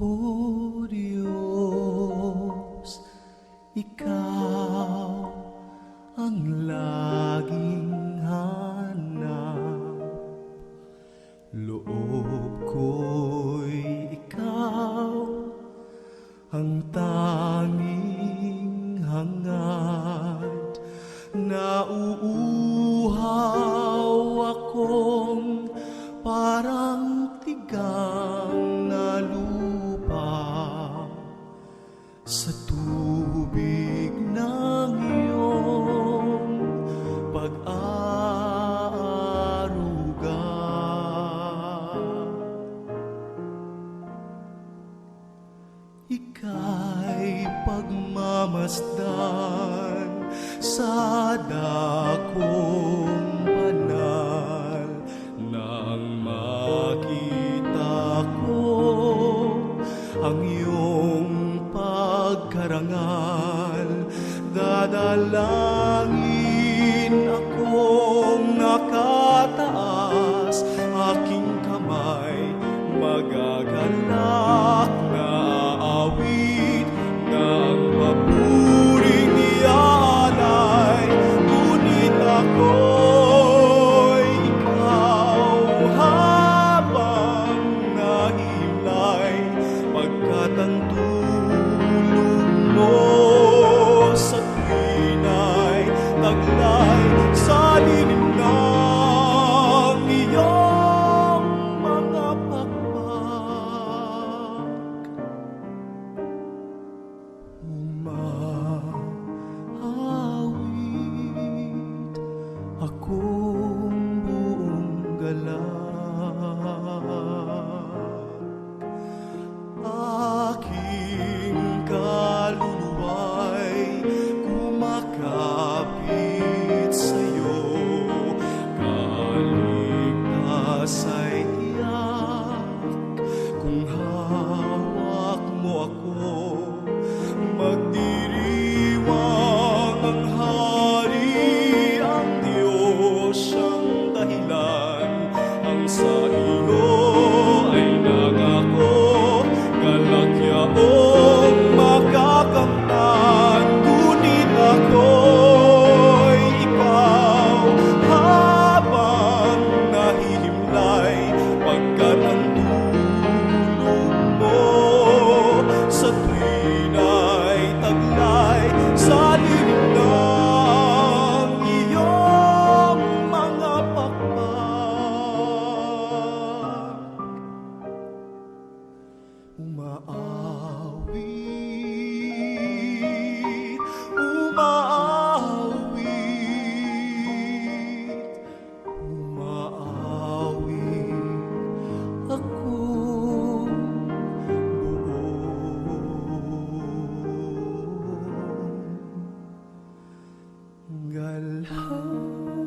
O Diyos, Ikaw ang laging hanap. Loob ko'y Ikaw ang tanging hangad. Nauuhaw akong parang tigang na lupa sa tubig ng iyong pag-aaruga. Ika'y pagmamasdan sa dakong banal nang makita ko ang iyong dadalangin akong nakataas aking kamay magagalaw Salim Galha oh.